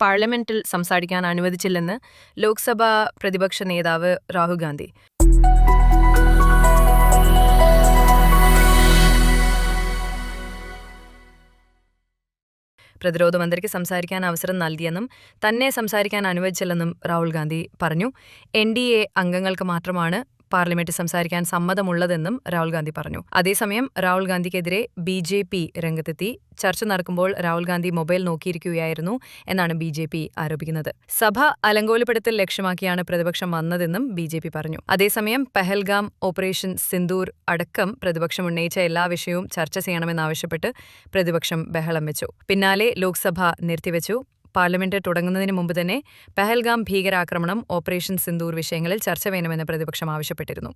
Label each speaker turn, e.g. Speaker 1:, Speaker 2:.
Speaker 1: പാർലമെന്റിൽ സംസാരിക്കാൻ അനുവദിച്ചില്ലെന്ന് ലോക്സഭാ പ്രതിപക്ഷ നേതാവ് രാഹുൽ ഗാന്ധി. പ്രതിരോധ മന്ത്രിക്ക് സംസാരിക്കാൻ അവസരം നൽകിയെന്നും തന്നെ സംസാരിക്കാൻ അനുവദിച്ചില്ലെന്നും രാഹുൽ ഗാന്ധി പറഞ്ഞു. എൻ ഡി എ അംഗങ്ങൾക്ക് മാത്രമാണ് പാർലമെന്റിൽ സംസാരിക്കാൻ സമ്മതമുള്ളതെന്നും രാഹുൽ ഗാന്ധി പറഞ്ഞു. അതേസമയം രാഹുൽ ഗാന്ധിക്കെതിരെ ബി ജെ പി രംഗത്തെത്തി. ചർച്ച നടക്കുമ്പോൾ രാഹുൽ ഗാന്ധി മൊബൈൽ നോക്കിയിരിക്കുകയായിരുന്നു എന്നാണ് ബി ജെ പി ആരോപിക്കുന്നത്. സഭ അലങ്കോലപ്പെടുത്തൽ ലക്ഷ്യമാക്കിയാണ് പ്രതിപക്ഷം വന്നതെന്നും ബി ജെ പി പറഞ്ഞു. അതേസമയം പെഹൽഗാം ഓപ്പറേഷൻ സിന്ദൂർ അടക്കം പ്രതിപക്ഷം ഉന്നയിച്ച എല്ലാ വിഷയവും ചർച്ച ചെയ്യണമെന്നാവശ്യപ്പെട്ട് പ്രതിപക്ഷം ബഹളം വെച്ചു. പിന്നാലെ ലോക്സഭ നിർത്തിവെച്ചു. പാർലമെന്റ് തുടങ്ങുന്നതിന് മുമ്പ് തന്നെ പെഹൽഗാം ഭീകരാക്രമണം ഓപ്പറേഷൻ സിന്ദൂർ വിഷയങ്ങളിൽ ചർച്ച വേണമെന്ന് പ്രതിപക്ഷം ആവശ്യപ്പെട്ടിരുന്നു.